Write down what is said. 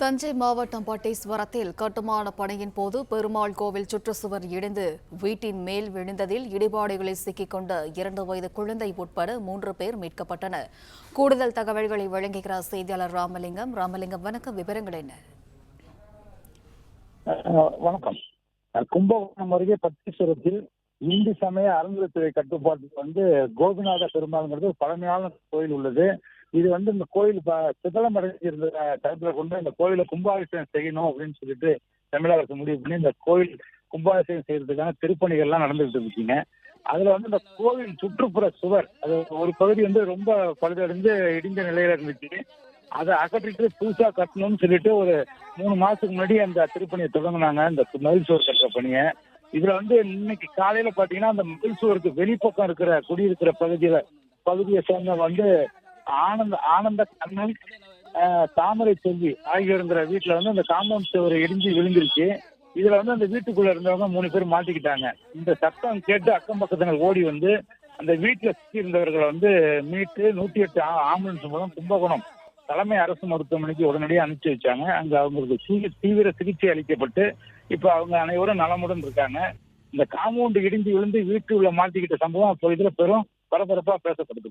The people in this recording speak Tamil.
தஞ்சை மாவட்டம் பட்டீஸ்வரத்தில் கட்டுமான பணியின் போது பெருமாள் கோவில் சுற்றுச்சுவர் இடிந்து வீட்டின் மேல் விழுந்ததில் இடிபாடுகளில் சிக்கிக்கொண்ட இரண்டு வயது குழந்தை உட்பட மூன்று பேர் மீட்கப்பட்டனர். கூடுதல் தகவல்களை வழங்குகிறார் செய்தியாளர் ராமலிங்கம். ராமலிங்கம் வணக்கம். விவரங்கள் என்ன? வணக்கம். கும்பகோணம் அருகே பட்டீஸ்வரத்தில் இந்து சமய அறநிலைத்துறை கட்டுப்பாட்டில் வந்து கோபிநாத பெருமாள்ங்கிறது பழமையான கோயில் உள்ளது. இது வந்து இந்த கோயில் ப- சிதலம் அடைஞ்சிருந்த டயத்துல கொண்டு இந்த கோயில கும்பாபிஷேகம் செய்யணும் அப்படின்னு சொல்லிட்டு தமிழக அரசு முடிவு பண்ணி இந்த கோயில் கும்பாபிஷேகம் செய்யறதுக்கான திருப்பணிகள்லாம் நடந்துகிட்டு இருக்கீங்க. அதுல வந்து இந்த கோவில் சுற்றுப்புற சுவர் அது ஒரு பகுதி வந்து ரொம்ப பழுதடைந்து இடிஞ்ச நிலையில இருந்துச்சு. அதை அகற்றிட்டு புதுசா கட்டணும்னு சொல்லிட்டு ஒரு மூணு மாசத்துக்கு முன்னாடி அந்த திருப்பணியை தொடங்கினாங்க இந்த மதில் சுவர் கட்டுற பணியை. இதுல வந்து இன்னைக்கு காலையில பாத்தீங்கன்னா அந்த மதில் சுவருக்கு வெளிப்பக்கம் இருக்கிற குடியிருக்கிற பகுதியில பகுதியை சேர்ந்த வந்து ஆனந்த ஆனந்த கண்ணன் தாமரை செல்வி ஆகியோருங்கிற வீட்டுல வந்து அந்த காம்பவுண்ட் சுவர் இடிஞ்சு விழுந்துருச்சு. இதுல வந்து அந்த வீட்டுக்குள்ள இருந்தவங்க மூணு பேர் மாட்டிக்கிட்டாங்க. இந்த சத்தம் கேட்டு அக்கம் பக்கத்தினர் ஓடி வந்து அந்த வீட்டுல சுத்தி இருந்தவர்களை வந்து மீட்டு நூத்தி எட்டு ஆம்புலன்ஸ் மூலம் கும்பகோணம் தலைமை அரசு மருத்துவமனைக்கு உடனடியாக அனுப்பிச்சு வச்சாங்க. அங்க அவங்களுக்கு தீவிர சிகிச்சை அளிக்கப்பட்டு இப்ப அவங்க அனைவரும் நலமுடன் இருக்காங்க. இந்த காம்பவுண்ட் இடிஞ்சு விழுந்து வீட்டுக்குள்ள மாட்டிக்கிட்ட சம்பவம் அப்போ இதுல பெரும் பரபரப்பா பேசப்படுது.